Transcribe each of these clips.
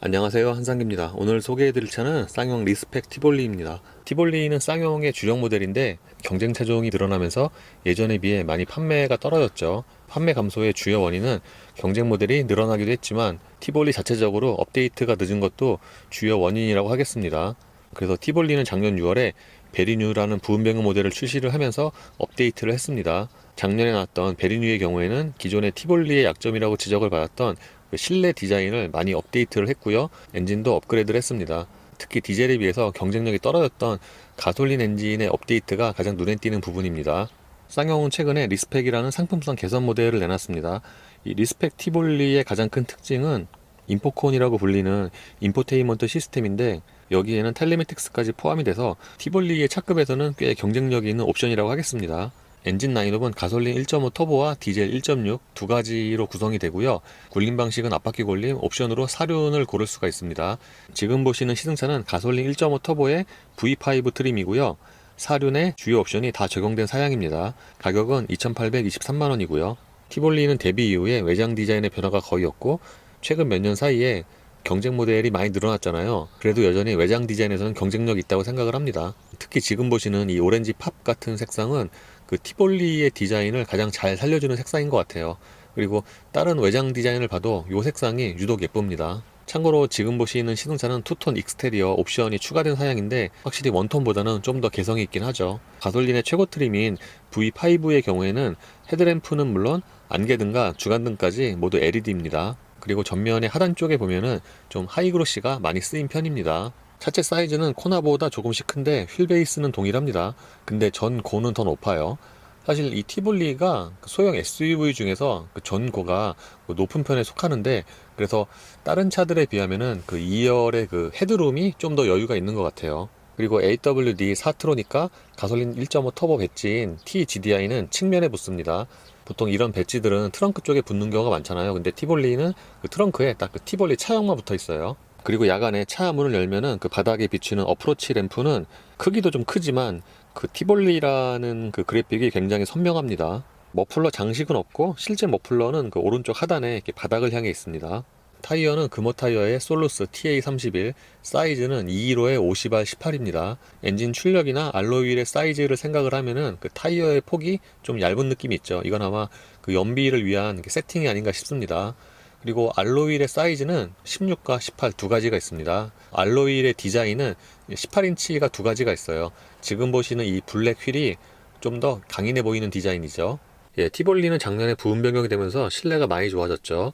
안녕하세요 한상기입니다. 오늘 소개해드릴 차는 쌍용 리스펙 티볼리입니다. 티볼리는 쌍용의 주력 모델인데 경쟁 차종이 늘어나면서 예전에 비해 많이 판매가 떨어졌죠. 판매 감소의 주요 원인은 경쟁 모델이 늘어나기도 했지만 티볼리 자체적으로 업데이트가 늦은 것도 주요 원인이라고 하겠습니다. 그래서 티볼리는 작년 6월에 베리뉴라는 부음병용 모델을 출시를 하면서 업데이트를 했습니다. 작년에 나왔던 베리뉴의 경우에는 기존의 티볼리의 약점이라고 지적을 받았던 그 실내 디자인을 많이 업데이트를 했고요. 엔진도 업그레이드를 했습니다. 특히 디젤에 비해서 경쟁력이 떨어졌던 가솔린 엔진의 업데이트가 가장 눈에 띄는 부분입니다. 쌍용은 최근에 리스펙이라는 상품성 개선 모델을 내놨습니다. 이 리스펙 티볼리의 가장 큰 특징은 인포콘이라고 불리는 인포테인먼트 시스템인데 여기에는 텔레메틱스까지 포함이 돼서 티볼리의 차급에서는 꽤 경쟁력이 있는 옵션이라고 하겠습니다. 엔진 라인업은 가솔린 1.5 터보와 디젤 1.6 두 가지로 구성이 되고요. 굴림 방식은 앞바퀴 굴림, 옵션으로 사륜을 고를 수가 있습니다. 지금 보시는 시승차는 가솔린 1.5 터보의 V5 트림이고요. 사륜의 주요 옵션이 다 적용된 사양입니다. 가격은 2,823만 원이고요. 티볼리는 데뷔 이후에 외장 디자인의 변화가 거의 없고 최근 몇 년 사이에 경쟁 모델이 많이 늘어났잖아요. 그래도 여전히 외장 디자인에서는 경쟁력이 있다고 생각을 합니다. 특히 지금 보시는 이 오렌지 팝 같은 색상은 그 티볼리의 디자인을 가장 잘 살려주는 색상인 것 같아요. 그리고 다른 외장 디자인을 봐도 이 색상이 유독 예쁩니다. 참고로 지금 보시는 시승차는 투톤 익스테리어 옵션이 추가된 사양인데 확실히 원톤보다는 좀 더 개성이 있긴 하죠. 가솔린의 최고 트림인 V5의 경우에는 헤드램프는 물론 안개등과 주간등까지 모두 LED입니다. 그리고 전면의 하단 쪽에 보면은 좀 하이그로시가 많이 쓰인 편입니다. 차체 사이즈는 코나보다 조금씩 큰데 휠 베이스는 동일합니다. 근데 전 고는 더 높아요. 사실 이 티볼리가 그 소형 SUV 중에서 그 전고가 그 높은 편에 속하는데 그래서 다른 차들에 비하면은 그 2열의 그 헤드룸이 좀 더 여유가 있는 것 같아요. 그리고 AWD 사트로니까 가솔린 1.5 터보 배지인 TGDI는 측면에 붙습니다. 보통 이런 배지들은 트렁크 쪽에 붙는 경우가 많잖아요. 근데 티볼리는 그 트렁크에 딱 그 티볼리 차형만 붙어 있어요. 그리고 야간에 차 문을 열면은 그 바닥에 비추는 어프로치 램프는 크기도 좀 크지만 그 티볼리라는 그 그래픽이 굉장히 선명합니다. 머플러 장식은 없고 실제 머플러는 그 오른쪽 하단에 이렇게 바닥을 향해 있습니다. 타이어는 금호 타이어의 솔루스 TA31, 사이즈는 215에 50R 18입니다. 엔진 출력이나 알로이의 사이즈를 생각을 하면은 그 타이어의 폭이 좀 얇은 느낌이 있죠. 이건 아마 그 연비를 위한 세팅이 아닌가 싶습니다. 그리고 알로이의 사이즈는 16과 18 두 가지가 있습니다. 알로이의 디자인은 18인치가 두 가지가 있어요. 지금 보시는 이 블랙 휠이 좀 더 강인해 보이는 디자인이죠. 예, 티볼리는 작년에 부음 변경이 되면서 실내가 많이 좋아졌죠.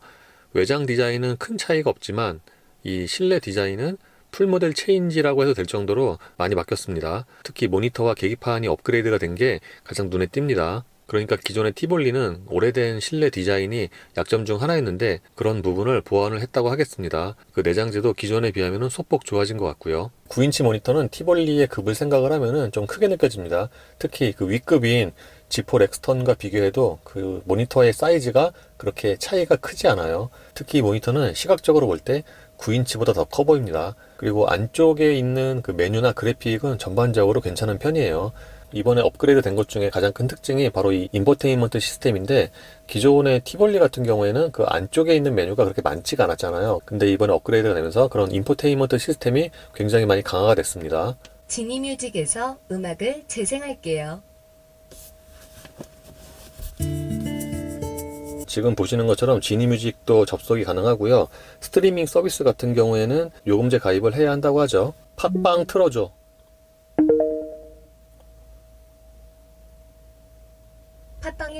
외장 디자인은 큰 차이가 없지만 이 실내 디자인은 풀모델 체인지라고 해도 될 정도로 많이 바뀌었습니다. 특히 모니터와 계기판이 업그레이드가 된 게 가장 눈에 띕니다. 그러니까 기존의 티볼리는 오래된 실내 디자인이 약점 중 하나였는데 그런 부분을 보완을 했다고 하겠습니다. 그 내장재도 기존에 비하면 소폭 좋아진 것 같고요. 9인치 모니터는 티볼리의 급을 생각을 하면 좀 크게 느껴집니다. 특히 그 윗급인 지포 렉스턴과 비교해도 그 모니터의 사이즈가 그렇게 차이가 크지 않아요. 특히 이 모니터는 시각적으로 볼 때 9인치보다 더 커 보입니다. 그리고 안쪽에 있는 그 메뉴나 그래픽은 전반적으로 괜찮은 편이에요. 이번에 업그레이드 된 것 중에 가장 큰 특징이 바로 이 인포테인먼트 시스템인데 기존의 티볼리 같은 경우에는 그 안쪽에 있는 메뉴가 그렇게 많지가 않았잖아요. 근데 이번에 업그레이드가 되면서 그런 인포테인먼트 시스템이 굉장히 많이 강화가 됐습니다. 지니 뮤직에서 음악을 재생할게요. 지금 보시는 것처럼 지니 뮤직도 접속이 가능하고요. 스트리밍 서비스 같은 경우에는 요금제 가입을 해야 한다고 하죠. 팟빵 틀어줘.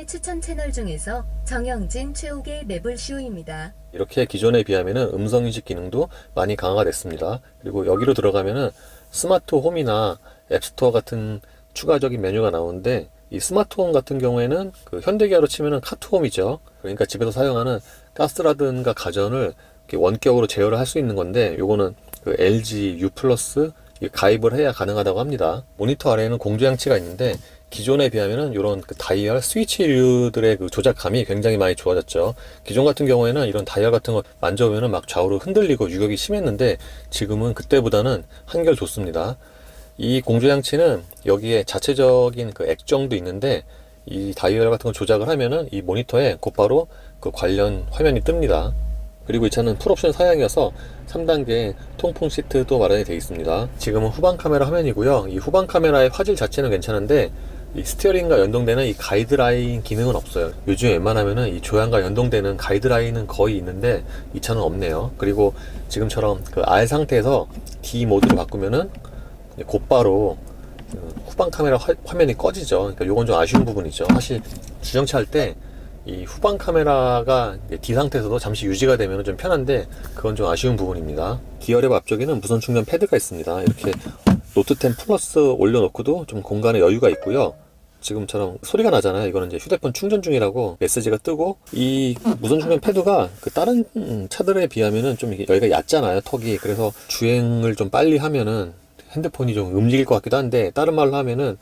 추천 채널 중에서 정영진 최욱의 맵을쇼입니다. 이렇게 기존에 비하면은 음성 인식 기능도 많이 강화가 됐습니다. 그리고 여기로 들어가면은 스마트 홈이나 앱스토어 같은 추가적인 메뉴가 나오는데 이 스마트홈 같은 경우에는 그 현대기아로 치면은 카트홈이죠. 그러니까 집에서 사용하는 가스라든가 가전을 원격으로 제어를 할 수 있는 건데 요거는 그 LG U 플러스 가입을 해야 가능하다고 합니다. 모니터 아래에는 공조 장치가 있는데 기존에 비하면은 이런 그 다이얼 스위치류들의 그 조작감이 굉장히 많이 좋아졌죠. 기존 같은 경우에는 이런 다이얼 같은 거 만져보면은 막 좌우로 흔들리고 유격이 심했는데 지금은 그때보다는 한결 좋습니다. 이 공조장치는 여기에 자체적인 그 액정도 있는데 이 다이얼 같은 거 조작을 하면은 이 모니터에 곧바로 그 관련 화면이 뜹니다. 그리고 이 차는 풀옵션 사양이어서 3단계 통풍 시트도 마련이 되어 있습니다. 지금은 후방 카메라 화면이고요. 이 후방 카메라의 화질 자체는 괜찮은데 이 스티어링과 연동되는 이 가이드라인 기능은 없어요. 요즘 웬만하면은 이 조향과 연동되는 가이드라인은 거의 있는데 이 차는 없네요. 그리고 지금처럼 그 R 상태에서 D 모드로 바꾸면은 곧바로 그 후방 카메라 화, 면이 꺼지죠. 그러니까 요건 좀 아쉬운 부분이죠. 사실 주정차 할 때 이 후방 카메라가 D 상태에서도 잠시 유지가 되면 좀 편한데 그건 좀 아쉬운 부분입니다. 기어랩 앞쪽에는 무선 충전 패드가 있습니다. 이렇게 노트 10 플러스 올려놓고도 좀 공간에 여유가 있고요. 지금처럼 소리가 나잖아요. 이거는 이제 휴대폰 충전 중이라고 메시지가 뜨고 이 무선 충전 패드가 그 다른 음, 차들에 비하면은 좀 이게 여기가 얕잖아요. 턱이 그래서 주행을 좀 빨리 하면은 핸드폰이 좀 움직일 것 같기도 한데 다른 말로 하면은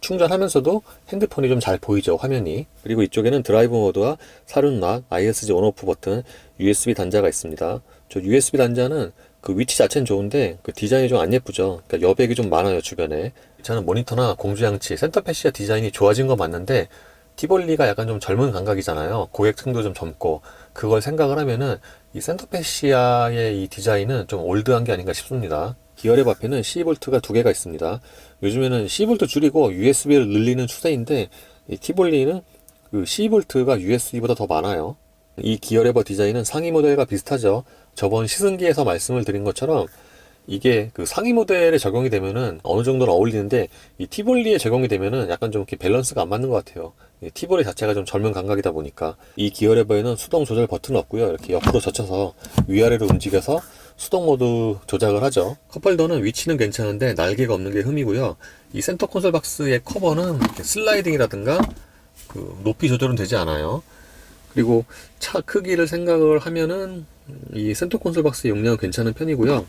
충전하면서도 핸드폰이 좀 잘 보이죠 화면이 그리고 이쪽에는 드라이브 모드와 사륜락, ISG 온오프 버튼, USB 단자가 있습니다. 저 USB 단자는 그 위치 자체는 좋은데 그 디자인이 좀 안 예쁘죠. 그러니까 여백이 좀 많아요 주변에. 저는 모니터나 공조장치, 센터패시아 디자인이 좋아진 건 맞는데 티볼리가 약간 좀 젊은 감각이잖아요. 고객층도 좀 젊고 그걸 생각을 하면은 이 센터패시아의 이 디자인은 좀 올드한 게 아닌가 싶습니다. 기어랩 앞에는 C볼트가 두 개가 있습니다. 요즘에는 C볼트 줄이고 USB를 늘리는 추세인데 이 티볼리는 그 C볼트가 USB보다 더 많아요. 이 기어레버 디자인은 상위 모델과 비슷하죠. 저번 시승기에서 말씀을 드린 것처럼 이게 그 상위 모델에 적용이 되면은 어느 정도는 어울리는데 이 티볼리에 적용이 되면은 약간 좀 이렇게 밸런스가 안 맞는 것 같아요. 이 티볼리 자체가 좀 젊은 감각이다 보니까 이 기어레버에는 수동 조절 버튼은 없고요. 이렇게 옆으로 젖혀서 위아래로 움직여서 수동 모드 조작을 하죠. 컵홀더는 위치는 괜찮은데 날개가 없는 게 흠이고요. 이 센터 콘솔 박스의 커버는 슬라이딩이라든가 그 높이 조절은 되지 않아요. 그리고 차 크기를 생각을 하면은 이 센터 콘솔 박스의 용량은 괜찮은 편이고요.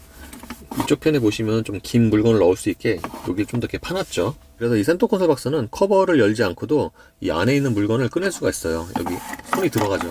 이쪽 편에 보시면 좀 긴 물건을 넣을 수 있게 여기 좀더 이렇게 파놨죠. 그래서 이 센터 콘솔 박스는 커버를 열지 않고도 이 안에 있는 물건을 꺼낼 수가 있어요. 여기 손이 들어가죠.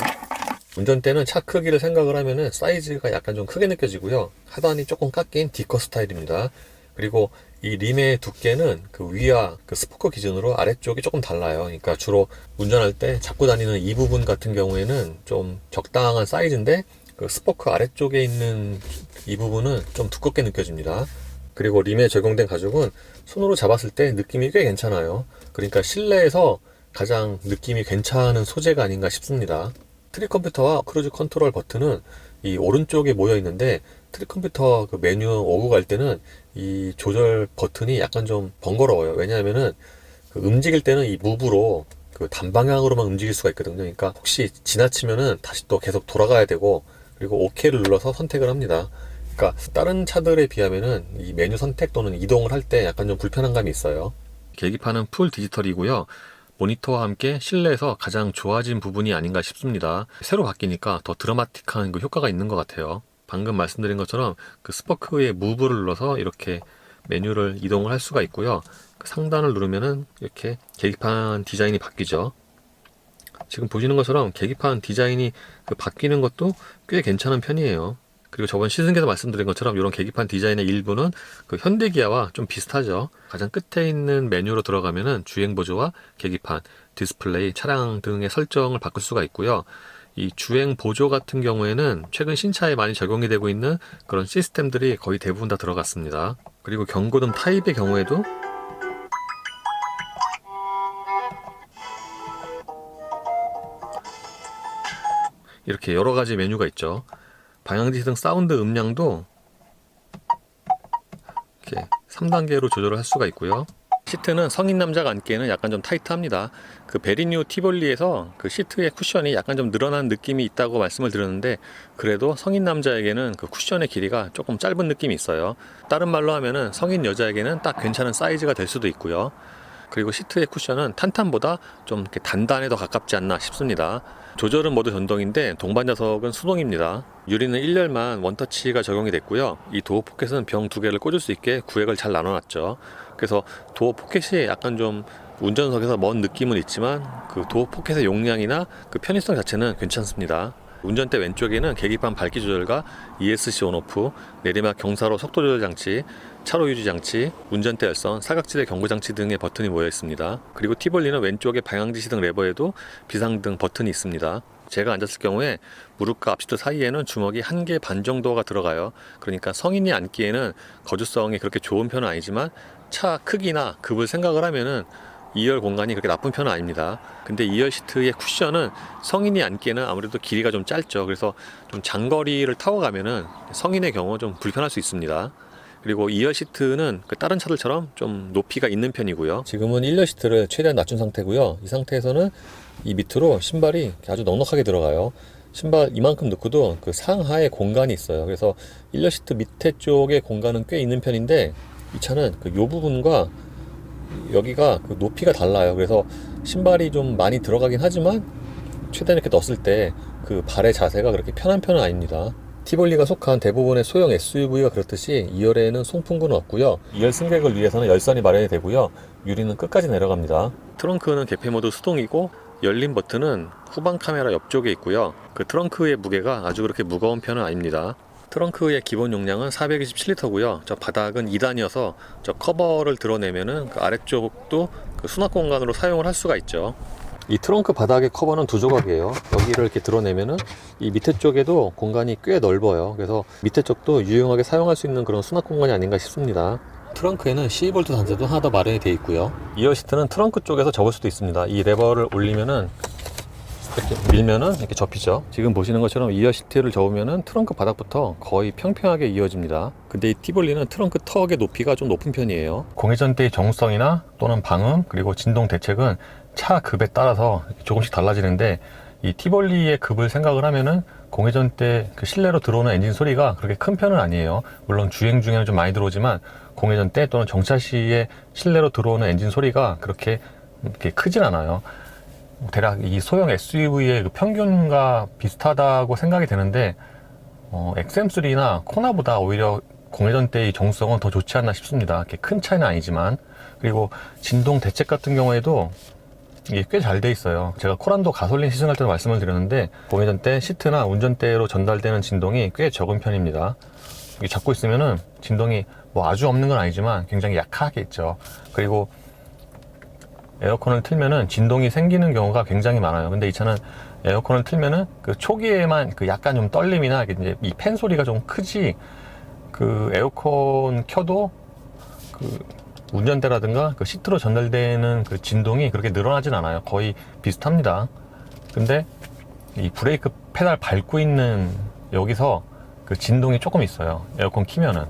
운전대는 차 크기를 생각을 하면은 사이즈가 약간 좀 크게 느껴지고요. 하단이 조금 깎인 디커 스타일입니다. 그리고 이 림의 두께는 그 위와 그 스포커 기준으로 아래쪽이 조금 달라요. 그러니까 주로 운전할 때 잡고 다니는 이 부분 같은 경우에는 좀 적당한 사이즈인데 그 스포크 아래쪽에 있는 이 부분은 좀 두껍게 느껴집니다. 그리고 림에 적용된 가죽은 손으로 잡았을 때 느낌이 꽤 괜찮아요. 그러니까 실내에서 가장 느낌이 괜찮은 소재가 아닌가 싶습니다. 트릭 컴퓨터와 크루즈 컨트롤 버튼은 이 오른쪽에 모여 있는데 트릭 컴퓨터 그 메뉴 오고 갈 때는 이 조절 버튼이 약간 좀 번거로워요. 왜냐하면은 그 움직일 때는 이 무브로 그 단방향으로만 움직일 수가 있거든요. 그러니까 혹시 지나치면은 다시 또 계속 돌아가야 되고 그리고 OK를 눌러서 선택을 합니다. 그러니까 다른 차들에 비하면은 이 메뉴 선택 또는 이동을 할 때 약간 좀 불편한 감이 있어요. 계기판은 풀 디지털이고요. 모니터와 함께 실내에서 가장 좋아진 부분이 아닌가 싶습니다. 새로 바뀌니까 더 드라마틱한 그 효과가 있는 것 같아요. 방금 말씀드린 것처럼 그 스포크의 무브를 눌러서 이렇게 메뉴를 이동을 할 수가 있고요. 그 상단을 누르면은 이렇게 계기판 디자인이 바뀌죠. 지금 보시는 것처럼 계기판 디자인이 그 바뀌는 것도 꽤 괜찮은 편이에요. 그리고 저번 시승기에서 말씀드린 것처럼 이런 계기판 디자인의 일부는 그 현대기아와 좀 비슷하죠. 가장 끝에 있는 메뉴로 들어가면은 주행 보조와 계기판, 디스플레이, 차량 등의 설정을 바꿀 수가 있고요. 이 주행 보조 같은 경우에는 최근 신차에 많이 적용이 되고 있는 그런 시스템들이 거의 대부분 다 들어갔습니다. 그리고 경고등 타입의 경우에도 이렇게 여러 가지 메뉴가 있죠. 방향지시 등 사운드 음량도 이렇게 3단계로 조절을 할 수가 있고요. 시트는 성인 남자가 앉기에는 약간 좀 타이트합니다. 그 베리뉴 티볼리에서 그 시트의 쿠션이 약간 좀 늘어난 느낌이 있다고 말씀을 드렸는데 그래도 성인 남자에게는 그 쿠션의 길이가 조금 짧은 느낌이 있어요. 다른 말로 하면은 성인 여자에게는 딱 괜찮은 사이즈가 될 수도 있고요. 그리고 시트의 쿠션은 탄탄보다 좀 이렇게 단단에 더 가깝지 않나 싶습니다. 조절은 모두 전동인데 동반 좌석은 수동입니다. 유리는 1열만 원터치가 적용이 됐고요. 이 도어 포켓은 병 두 개를 꽂을 수 있게 구획을 잘 나눠놨죠. 그래서 도어 포켓이 약간 좀 운전석에서 먼 느낌은 있지만 그 도어 포켓의 용량이나 그 편의성 자체는 괜찮습니다. 운전대 왼쪽에는 계기판 밝기 조절과 ESC 온오프, 내리막 경사로 속도 조절 장치, 차로 유지 장치, 운전대 열선, 사각지대 경고 장치 등의 버튼이 모여 있습니다. 그리고 티볼리는 왼쪽에 방향지시 등 레버에도 비상등 버튼이 있습니다. 제가 앉았을 경우에 무릎과 앞시트 사이에는 주먹이 한 개 반 정도가 들어가요. 그러니까 성인이 앉기에는 거주성이 그렇게 좋은 편은 아니지만 차 크기나 급을 생각을 하면은 2열 공간이 그렇게 나쁜 편은 아닙니다. 근데 2열 시트의 쿠션은 성인이 앉기에는 아무래도 길이가 좀 짧죠. 그래서 좀 장거리를 타고 가면은 성인의 경우 좀 불편할 수 있습니다. 그리고 2열 시트는 그 다른 차들처럼 좀 높이가 있는 편이고요. 지금은 1열 시트를 최대한 낮춘 상태고요. 이 상태에서는 이 밑으로 신발이 아주 넉넉하게 들어가요. 신발 이만큼 넣고도 그 상하에 공간이 있어요. 그래서 1열 시트 밑에 쪽에 공간은 꽤 있는 편인데 이 차는 그 요 부분과 여기가 그 높이가 달라요. 그래서 신발이 좀 많이 들어가긴 하지만 최대한 이렇게 넣었을 때 그 발의 자세가 그렇게 편한 편은 아닙니다. 티볼리가 속한 대부분의 소형 SUV가 그렇듯이 2열에는 송풍구는 없고요. 2열 승객을 위해서는 열선이 마련이 되고요. 유리는 끝까지 내려갑니다. 트렁크는 개폐 모드 수동이고 열린 버튼은 후방 카메라 옆쪽에 있고요. 그 트렁크의 무게가 아주 그렇게 무거운 편은 아닙니다. 트렁크의 기본 용량은 427리터고요. 저 바닥은 2단이어서 저 커버를 드러내면은 그 아래쪽도 그 수납 공간으로 사용을 할 수가 있죠. 이 트렁크 바닥의 커버는 두 조각이에요. 여기를 이렇게 드러내면은 이 밑에 쪽에도 공간이 꽤 넓어요. 그래서 밑에 쪽도 유용하게 사용할 수 있는 그런 수납 공간이 아닌가 싶습니다. 트렁크에는 12V 단자도 하나 더 마련이 되어 있고요. 이어 시트는 트렁크 쪽에서 접을 수도 있습니다. 이 레버를 올리면은 이렇게 밀면은 이렇게 접히죠. 지금 보시는 것처럼 이어 시트를 접으면은 트렁크 바닥부터 거의 평평하게 이어집니다. 근데 이 티볼리는 트렁크 턱의 높이가 좀 높은 편이에요. 공회전대의 정수성이나 또는 방음 그리고 진동 대책은 차 급에 따라서 조금씩 달라지는데 이 티볼리의 급을 생각을 하면은 공회전 때 그 실내로 들어오는 엔진 소리가 그렇게 큰 편은 아니에요. 물론 주행 중에는 좀 많이 들어오지만 공회전 때 또는 정차 시에 실내로 들어오는 엔진 소리가 그렇게 이렇게 크진 않아요. 대략 이 소형 SUV의 그 평균과 비슷하다고 생각이 되는데 어, XM3나 코나보다 오히려 공회전 때의 정수성은 더 좋지 않나 싶습니다. 이렇게 큰 차이는 아니지만 그리고 진동 대책 같은 경우에도 이게 꽤 잘 돼 있어요. 제가 코란도 가솔린 시승할 때도 말씀을 드렸는데 공회전 때 시트나 운전대로 전달되는 진동이 꽤 적은 편입니다. 이게 잡고 있으면은 진동이 뭐 아주 없는 건 아니지만 굉장히 약하게 있죠. 그리고 에어컨을 틀면은 진동이 생기는 경우가 굉장히 많아요. 근데 이 차는 에어컨을 틀면은 그 초기에만 그 약간 좀 떨림이나 이제 이 팬 소리가 좀 크지 그 에어컨 켜도 그 운전대라든가 그 시트로 전달되는 그 진동이 그렇게 늘어나진 않아요. 거의 비슷합니다. 근데 이 브레이크 페달 밟고 있는 여기서 그 진동이 조금 있어요. 에어컨 키면은.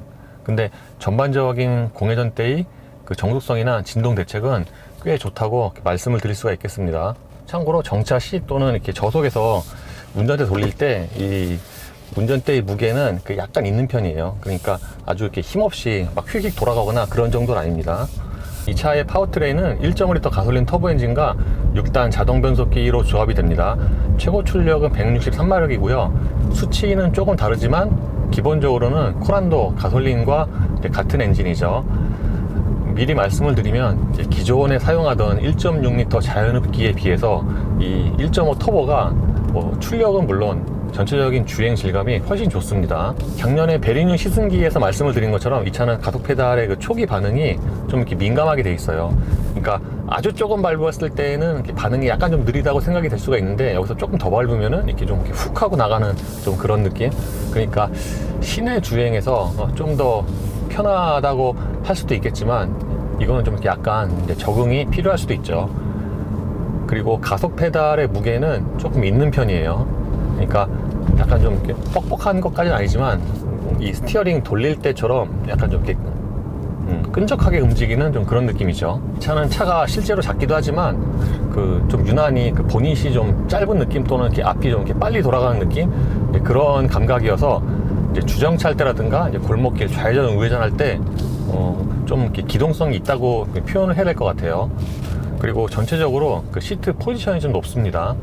근데 전반적인 공회전 때의 그 정속성이나 진동 대책은 꽤 좋다고 말씀을 드릴 수가 있겠습니다. 참고로 정차 시 또는 이렇게 저속에서 운전대 돌릴 때 이 운전대의 무게는 그 약간 있는 편이에요. 그러니까 아주 이렇게 힘없이 막 휙휙 돌아가거나 그런 정도는 아닙니다. 이 차의 파워트레인은 1.5L 가솔린 터보 엔진과 6단 자동 변속기로 조합이 됩니다. 최고 출력은 163마력이고요. 수치는 조금 다르지만 기본적으로는 코란도 가솔린과 같은 엔진이죠. 미리 말씀을 드리면 기존에 사용하던 1.6L 자연흡기에 비해서 이 1.5 터보가 뭐 출력은 물론 전체적인 주행 질감이 훨씬 좋습니다. 작년에 베리뉴 시승기에서 말씀을 드린 것처럼 이 차는 가속 페달의 그 초기 반응이 좀 이렇게 민감하게 돼 있어요. 그러니까 아주 조금 밟았을 때는 반응이 약간 좀 느리다고 생각이 될 수가 있는데 여기서 조금 더 밟으면은 이렇게 좀 이렇게 훅 하고 나가는 좀 그런 느낌. 그러니까 시내 주행에서 어, 좀더 편하다고 할 수도 있겠지만 이거는 좀 약간 적응이 필요할 수도 있죠. 그리고 가속 페달의 무게는 조금 있는 편이에요. 그러니까 약간 좀 이렇게 뻑뻑한 것까지는 아니지만 이 스티어링 돌릴 때처럼 약간 좀 이렇게 음, 끈적하게 움직이는 좀 그런 느낌이죠. 차는 차가 실제로 작기도 하지만 그 좀 유난히 그 보닛이 좀 짧은 느낌 또는 이렇게 앞이 좀 이렇게 빨리 돌아가는 느낌 네, 그런 감각이어서 이제 주정차할 때라든가 이제 골목길 좌회전 우회전 할때 어, 기동성이 있다고 표현을 해야 될 것 같아요. 그리고 전체적으로 그 시트 포지션이 좀 높습니다.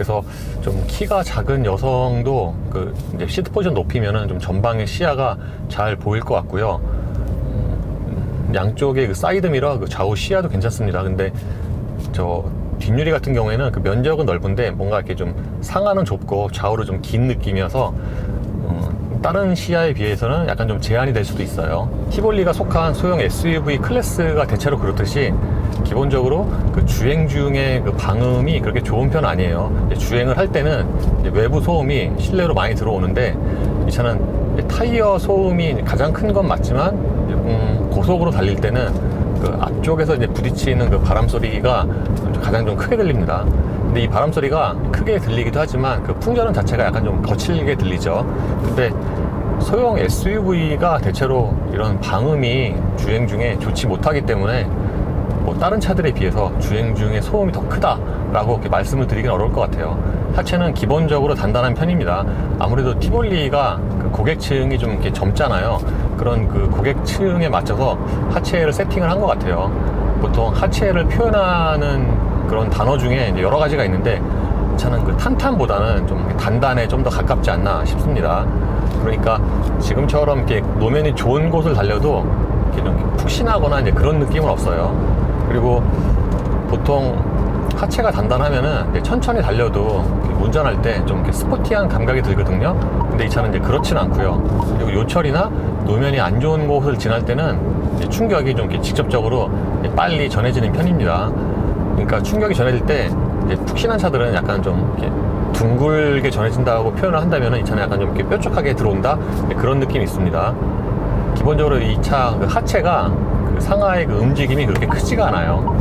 그래서 좀 키가 작은 여성도 그 이제 시트 포지션 높이면은 좀 전방의 시야가 잘 보일 것 같고요. 음, 양쪽에 그 사이드 미러, 그 좌우 시야도 괜찮습니다. 근데 저 뒷유리 같은 경우에는 그 면적은 넓은데 뭔가 이렇게 좀 상하는 좁고 좌우로 좀 긴 느낌이어서 어, 다른 시야에 비해서는 약간 좀 제한이 될 수도 있어요. 티볼리가 속한 소형 SUV 클래스가 대체로 그렇듯이 기본적으로 그 주행 중에 그 방음이 그렇게 좋은 편 아니에요. 주행을 할 때는 외부 소음이 실내로 많이 들어오는데 이 차는 타이어 소음이 가장 큰 건 맞지만 음, 고속으로 달릴 때는 그 앞쪽에서 이제 부딪히는 그 바람 소리가 가장 좀 크게 들립니다. 근데 이 바람 소리가 크게 들리기도 하지만 그 풍절음 자체가 약간 좀 거칠게 들리죠. 근데 소형 SUV가 대체로 이런 방음이 주행 중에 좋지 못하기 때문에 뭐 다른 차들에 비해서 주행 중에 소음이 더 크다라고 이렇게 말씀을 드리긴 어려울 것 같아요. 하체는 기본적으로 단단한 편입니다. 아무래도 티볼리가 그 고객층이 좀 이렇게 젊잖아요. 그런 그 고객층에 맞춰서 하체를 세팅을 한 것 같아요. 보통 하체를 표현하는 그런 단어 중에 여러 가지가 있는데 저는 그 탄탄보다는 좀 단단에 좀 더 가깝지 않나 싶습니다. 그러니까 지금처럼 이렇게 노면이 좋은 곳을 달려도 이렇게 좀 푹신하거나 이제 그런 느낌은 없어요. 그리고 보통 하체가 단단하면은 천천히 달려도 운전할 때 좀 스포티한 감각이 들거든요. 근데 이 차는 이제 그렇진 않고요. 그리고 요철이나 노면이 안 좋은 곳을 지날 때는 충격이 좀 직접적으로 빨리 전해지는 편입니다. 그러니까 충격이 전해질 때 푹신한 차들은 약간 좀 둥글게 전해진다고 표현을 한다면 이 차는 약간 좀 이렇게 뾰족하게 들어온다 네, 그런 느낌이 있습니다. 기본적으로 이차그 하체가 그 상하의 그 움직임이 그렇게 크지가 않아요.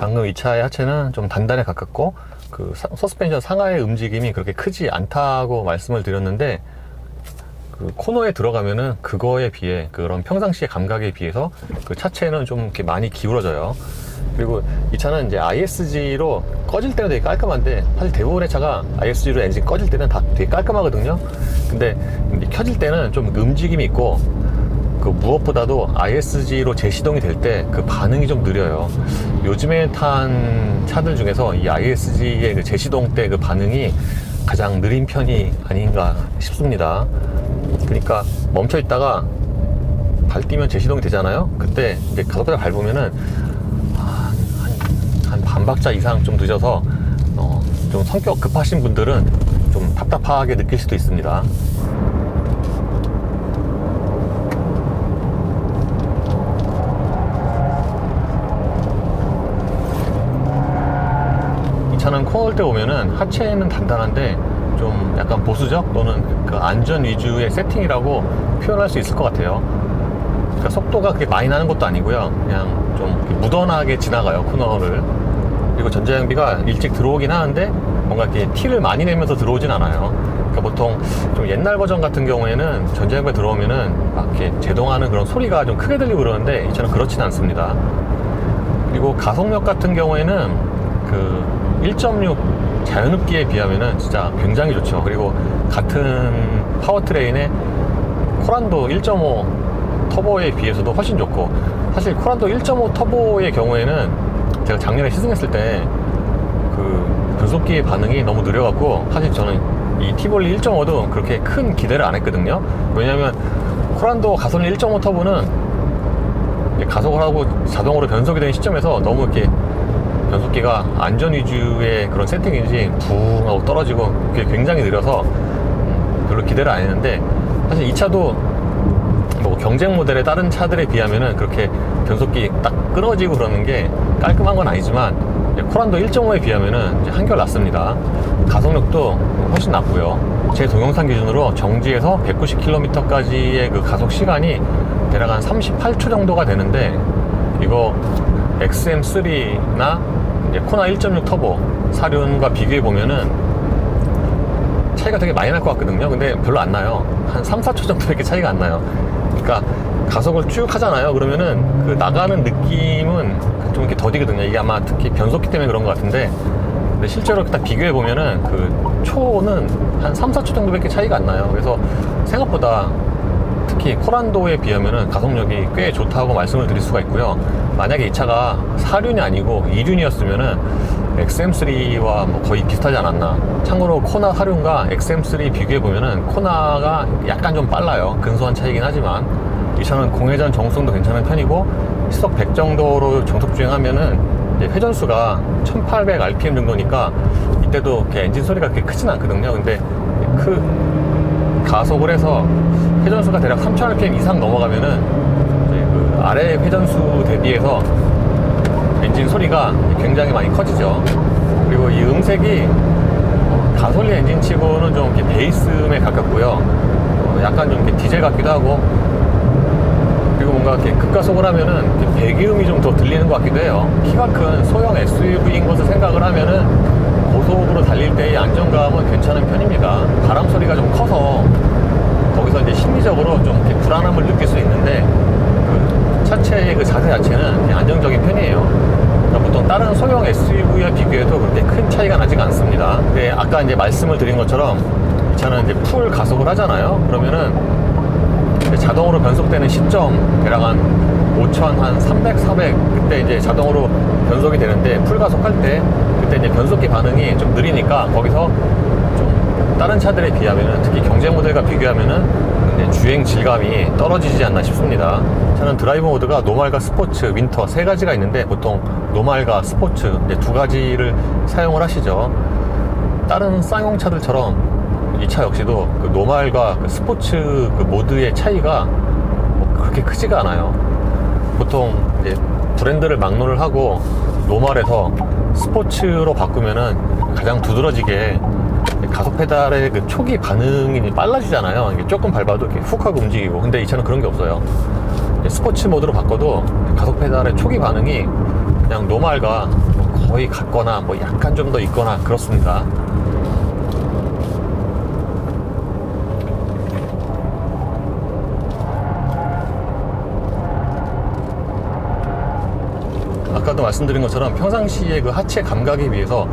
방금 이 차의 하체는 좀 단단에 가깝고 그 사- 서스펜션 상하의 움직임이 그렇게 크지 않다고 말씀을 드렸는데 그 코너에 들어가면은 그거에 비해 그런 평상시의 감각에 비해서 그 차체는 좀 이렇게 많이 기울어져요. 그리고 이 차는 이제 ISG로 꺼질 때는 되게 깔끔한데 사실 대부분의 차가 ISG로 엔진 꺼질 때는 다 되게 깔끔하거든요. 근데 켜질 때는 좀 움직임이 있고 그 무엇보다도 ISG로 재시동이 될 때 그 반응이 좀 느려요. 요즘에 탄 차들 중에서 이 ISG의 그 재시동 때 그 반응이 가장 느린 편이 아닌가 싶습니다. 그러니까 멈춰 있다가 발 뛰면 재시동이 되잖아요. 그때 이제 가속도를 밟으면은 한, 한, 한 반박자 이상 좀 늦어서 어, 좀 성격 급하신 분들은 좀 답답하게 느낄 수도 있습니다. 이 차는 코너올 때 보면은 하체는 단단한데 좀 약간 보수적 또는 그 안전 위주의 세팅이라고 표현할 수 있을 것 같아요. 그러니까 속도가 그렇게 많이 나는 것도 아니고요. 그냥 좀 무던하게 지나가요 코너를. 그리고 전자장비가 일찍 들어오긴 하는데 뭔가 이렇게 티를 많이 내면서 들어오진 않아요. 그러니까 보통 좀 옛날 버전 같은 경우에는 전자장비가 들어오면은 막 이렇게 제동하는 그런 소리가 좀 크게 들리고 그러는데 이 차는 그렇진 않습니다. 그리고 가속력 같은 경우에는 그 1.6 자연흡기에 비하면은 진짜 굉장히 좋죠. 그리고 같은 파워트레인의 코란도 1.5 터보에 비해서도 훨씬 좋고 사실 코란도 1.5 터보의 경우에는 제가 작년에 시승했을 때 그 변속기의 반응이 너무 느려갖고 사실 저는 이 티볼리 1.5도 그렇게 큰 기대를 안 했거든요. 왜냐면 코란도 가솔린 1.5 터보는 가속을 하고 자동으로 변속이 되는 시점에서 너무 이렇게 변속기가 안전 위주의 그런 세팅인지 붕 하고 떨어지고 그게 굉장히 느려서 음, 별로 기대를 안 했는데 사실 이 차도 뭐 경쟁 모델의 다른 차들에 비하면은 그렇게 변속기 딱 끊어지고 그러는 게 깔끔한 건 아니지만 코란도 1.5에 비하면은 한결 낫습니다. 가속력도 훨씬 낮고요. 제 동영상 기준으로 정지에서 190km까지의 그 가속 시간이 대략 한 38초 정도가 되는데 이거 XM3나 코나 1.6 터보 사륜과 비교해 보면은 차이가 되게 많이 날 것 같거든요. 근데 별로 안 나요. 한 3, 4초 정도밖에 차이가 안 나요. 그러니까 가속을 쭉 하잖아요. 그러면은 그 나가는 느낌은 좀 이렇게 더디거든요. 이게 아마 특히 변속기 때문에 그런 것 같은데 근데 실제로 딱 비교해 보면은 그 초는 한 3, 4초 정도밖에 차이가 안 나요. 그래서 생각보다 특히 코란도에 비하면은 가속력이 꽤 좋다고 말씀을 드릴 수가 있고요. 만약에 이 차가 4륜이 아니고 2륜이었으면은 XM3와 뭐 거의 비슷하지 않았나. 참고로 코나 4륜과 XM3 비교해 보면은 코나가 약간 좀 빨라요. 근소한 차이긴 하지만 이 차는 공회전 정수성도 괜찮은 편이고 시속 100 정도로 정속 주행하면은 회전수가 1800 rpm 정도니까 이때도 엔진 소리가 그렇게 크진 않거든요. 근데 그 가속을 해서 회전수가 대략 3000 rpm 이상 넘어가면은 그 아래 회전수 대비해서 엔진 소리가 굉장히 많이 커지죠. 그리고 이 음색이 어, 가솔린 엔진 치고는 좀 이렇게 베이스에 가깝고요. 어, 약간 좀 이렇게 디젤 같기도 하고 그리고 뭔가 이렇게 급가속을 하면은 배기음이 좀 더 들리는 것 같기도 해요. 키가 큰 소형 SUV인 것을 생각을 하면은 고속으로 달릴 때의 안정감은 괜찮은 편입니다. 바람 소리가 좀 커서 이제 심리적으로 좀 이렇게 불안함을 느낄 수 있는데 그 차체의 그 자세 자체는 안정적인 편이에요. 그러니까 보통 다른 소형 SUV와 비교해도 그렇게 큰 차이가 나지가 않습니다. 근데 아까 이제 말씀을 드린 것처럼 이 차는 이제 풀 가속을 하잖아요. 그러면은 자동으로 변속되는 시점 대략 한 5천 한 300, 400 그때 이제 자동으로 변속이 되는데 풀 가속할 때 그때 이제 변속기 반응이 좀 느리니까 거기서 좀 다른 차들에 비하면은 특히 경쟁 모델과 비교하면은 주행 질감이 떨어지지 않나 싶습니다. 저는 드라이브 모드가 노말과 스포츠, 윈터 세 가지가 있는데 보통 노말과 스포츠 두 가지를 사용을 하시죠. 다른 쌍용 차들처럼 이 차 역시도 그 노말과 그 스포츠 그 모드의 차이가 뭐 그렇게 크지가 않아요. 보통 이제 브랜드를 막론을 하고 노말에서 스포츠로 바꾸면은 가장 두드러지게 가속 페달의 그 초기 반응이 빨라지잖아요. 이게 조금 밟아도 이렇게 훅 하고 움직이고. 근데 이 차는 그런 게 없어요. 스포츠 모드로 바꿔도 가속 페달의 초기 반응이 그냥 노말과 거의 같거나 뭐 약간 좀 더 있거나 그렇습니다. 아까도 말씀드린 것처럼 평상시에 그 하체 감각에 비해서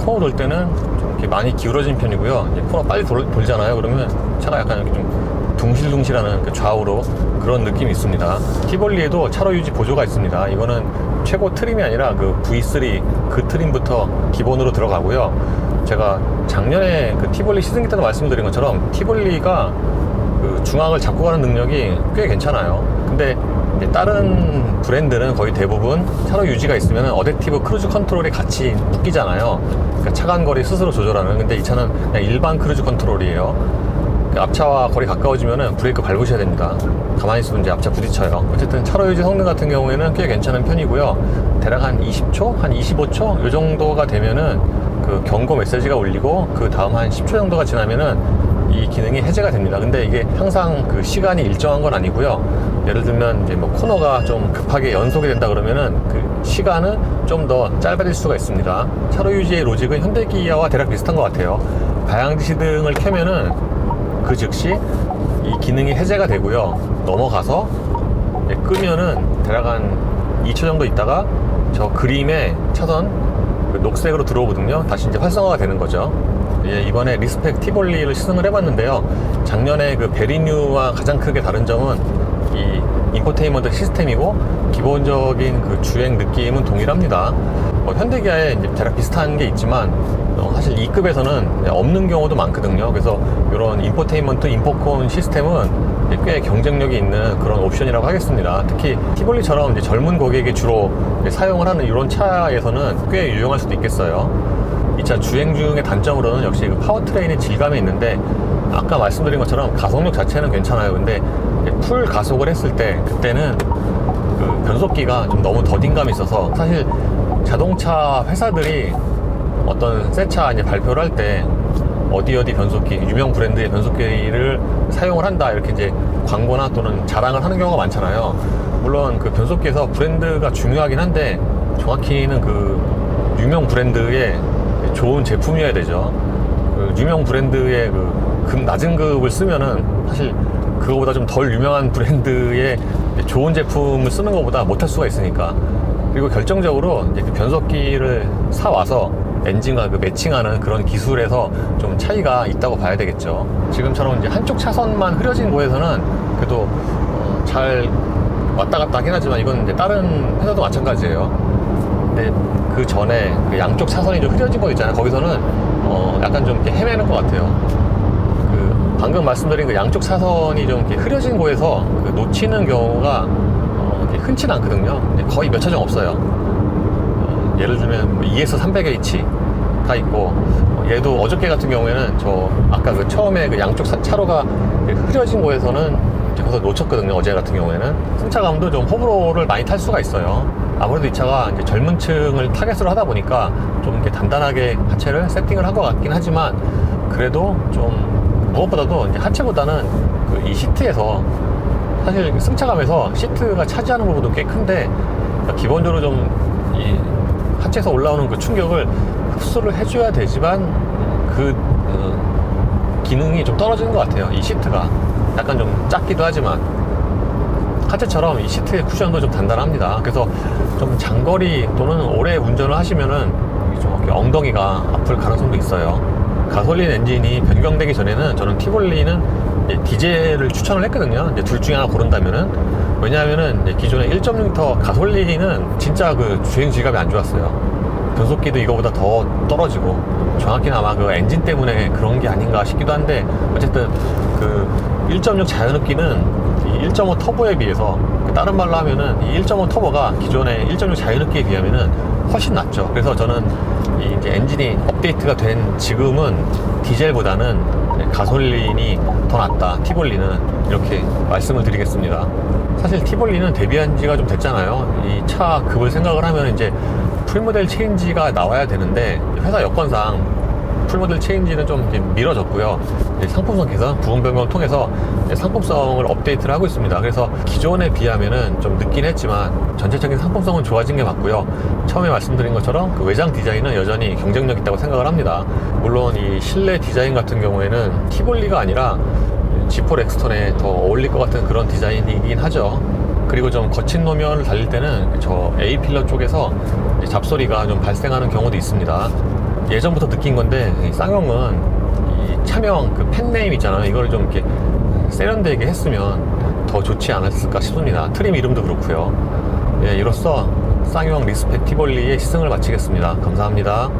코너 돌 때는 좀 이렇게 많이 기울어진 편이고요. 이제 코너 빨리 돌, 돌잖아요. 그러면 차가 약간 이렇게 좀 둥실둥실하는 그 좌우로 그런 느낌이 있습니다. 티볼리에도 차로 유지 보조가 있습니다. 이거는 최고 트림이 아니라 그 V3 그 트림부터 기본으로 들어가고요. 제가 작년에 그 티볼리 시승기 때도 말씀드린 것처럼 티볼리가 그 중앙을 잡고 가는 능력이 꽤 괜찮아요. 근데 다른 브랜드는 거의 대부분 차로 유지가 있으면 어댑티브 크루즈 컨트롤이 같이 묶이잖아요. 그러니까 차간 거리 스스로 조절하는. 근데 이 차는 그냥 일반 크루즈 컨트롤이에요. 그 앞차와 거리 가까워지면 브레이크 밟으셔야 됩니다. 가만히 있으면 이제 앞차 부딪혀요. 어쨌든 차로 유지 성능 같은 경우에는 꽤 괜찮은 편이고요. 대략 한 20초, 한 25초 이 정도가 되면은 그 경고 메시지가 울리고 그 다음 한 10초 정도가 지나면은 이 기능이 해제가 됩니다. 근데 이게 항상 그 시간이 일정한 건 아니고요. 예를 들면 이제 뭐 코너가 좀 급하게 연속이 된다 그러면은 그 시간은 좀 더 짧아질 수가 있습니다. 차로 유지의 로직은 현대 기아와 대략 비슷한 것 같아요. 방향지 시 등을 켜면은 그 즉시 이 기능이 해제가 되고요. 넘어가서 끄면은 대략 한 2초 정도 있다가 저 그림에 차선 그 녹색으로 들어오거든요. 다시 이제 활성화가 되는 거죠. 예, 이번에 리스펙 티볼리를 시승을 해봤는데요. 작년에 그 베리뉴와 가장 크게 다른 점은 이 인포테인먼트 시스템이고 기본적인 그 주행 느낌은 동일합니다. 뭐 현대기아에 이제 대략 비슷한 게 있지만 어, 사실 2급에서는 없는 경우도 많거든요. 그래서 이런 인포테인먼트 인포콘 시스템은 꽤 경쟁력이 있는 그런 옵션이라고 하겠습니다. 특히 티볼리처럼 젊은 고객이 주로 사용을 하는 이런 차에서는 꽤 유용할 수도 있겠어요. 이 차 주행 중의 단점으로는 역시 그 파워트레인의 질감이 있는데 아까 말씀드린 것처럼 가속력 자체는 괜찮아요. 근데 풀 가속을 했을 때 그때는 그 변속기가 좀 너무 더딘감이 있어서 사실 자동차 회사들이 어떤 새 차 이제 발표를 할 때 어디 어디 변속기 유명 브랜드의 변속기를 사용을 한다 이렇게 이제 광고나 또는 자랑을 하는 경우가 많잖아요. 물론 그 변속기에서 브랜드가 중요하긴 한데 정확히는 그 유명 브랜드의 좋은 제품이어야 되죠. 그 유명 브랜드의 그급 낮은 급을 쓰면은 사실 그거보다 좀 덜 유명한 브랜드의 좋은 제품을 쓰는 것보다 못할 수가 있으니까. 그리고 결정적으로 이제 그 변속기를 사 와서 엔진과 그 매칭하는 그런 기술에서 좀 차이가 있다고 봐야 되겠죠. 지금처럼 이제 한쪽 차선만 흐려진 곳에서는 그래도 어, 잘 왔다 갔다 하긴 하지만 이건 이제 다른 회사도 마찬가지예요. 근데 그 전에 그 양쪽 차선이 좀 흐려진 거 있잖아요. 거기서는 어, 약간 좀 이렇게 헤매는 것 같아요. 그 방금 말씀드린 그 양쪽 차선이 좀 이렇게 흐려진 곳에서 그 놓치는 경우가 어, 흔치는 않거든요. 거의 몇 차종 없어요. 어, 예를 들면 2에서 300H가 있고 어, 얘도 어저께 같은 경우에는 저 아까 그 처음에 그 양쪽 차- 차로가 흐려진 곳에서는 이제 거기서 놓쳤거든요. 어제 같은 경우에는 승차감도 좀 호불호를 많이 탈 수가 있어요. 아무래도 이 차가 이제 젊은 층을 타겟으로 하다 보니까 좀 이렇게 단단하게 하체를 세팅을 한 것 같긴 하지만 그래도 좀 무엇보다도 이제 하체보다는 그 이 시트에서 사실 승차감에서 시트가 차지하는 부분도 꽤 큰데 그러니까 기본적으로 좀 이 하체에서 올라오는 그 충격을 흡수를 해줘야 되지만 그 어, 기능이 좀 떨어지는 것 같아요. 이 시트가 약간 좀 작기도 하지만 하체처럼 이 시트의 쿠션도 좀 단단합니다. 그래서 좀 장거리 또는 오래 운전을 하시면은 좀 엉덩이가 아플 가능성도 있어요. 가솔린 엔진이 변경되기 전에는 저는 티볼리는 디젤을 추천을 했거든요. 이제 둘 중에 하나 고른다면은 왜냐하면은 기존의 1.6L 가솔린은 진짜 그 주행 질감이 안 좋았어요. 변속기도 이거보다 더 떨어지고 정확히는 아마 그 엔진 때문에 그런 게 아닌가 싶기도 한데 어쨌든 그 1.6 자연흡기는 이 1.5 터보에 비해서 그 다른 말로 하면은 이 1.5 터보가 기존의 1.6 자연흡기에 비하면은 훨씬 낫죠. 그래서 저는 이 이제 엔진이 업데이트가 된 지금은 디젤보다는 가솔린이 더 낫다. 티볼리는 이렇게 말씀을 드리겠습니다. 사실 티볼리는 데뷔한 지가 좀 됐잖아요. 이 차 급을 생각을 하면 이제 풀모델 체인지가 나와야 되는데 회사 여건상 풀모델 체인지는 좀. 이제 상품성 개선, 부분 변경을 통해서 상품성을 업데이트를 하고 있습니다. 그래서 기존에 비하면은 좀 늦긴 했지만 전체적인 상품성은 좋아진 게 맞고요. 처음에 말씀드린 것처럼 그 외장 디자인은 여전히 경쟁력 있다고 생각을 합니다. 물론 이 실내 디자인 같은 경우에는 티볼리가 아니라 지포 렉스턴에 더 어울릴 것 같은 그런 디자인이긴 하죠. 그리고 좀 거친 노면을 달릴 때는 저 A 필러 쪽에서 잡소리가 좀 발생하는 경우도 있습니다. 예전부터 느낀 건데 이 쌍용은 이 차명 그 펜네임 있잖아요. 이거를 좀 이렇게 세련되게 했으면 더 좋지 않았을까 싶습니다. 트림 이름도 그렇고요. 예, 이로써 쌍용 리스펙 티볼리의 시승을 마치겠습니다. 감사합니다.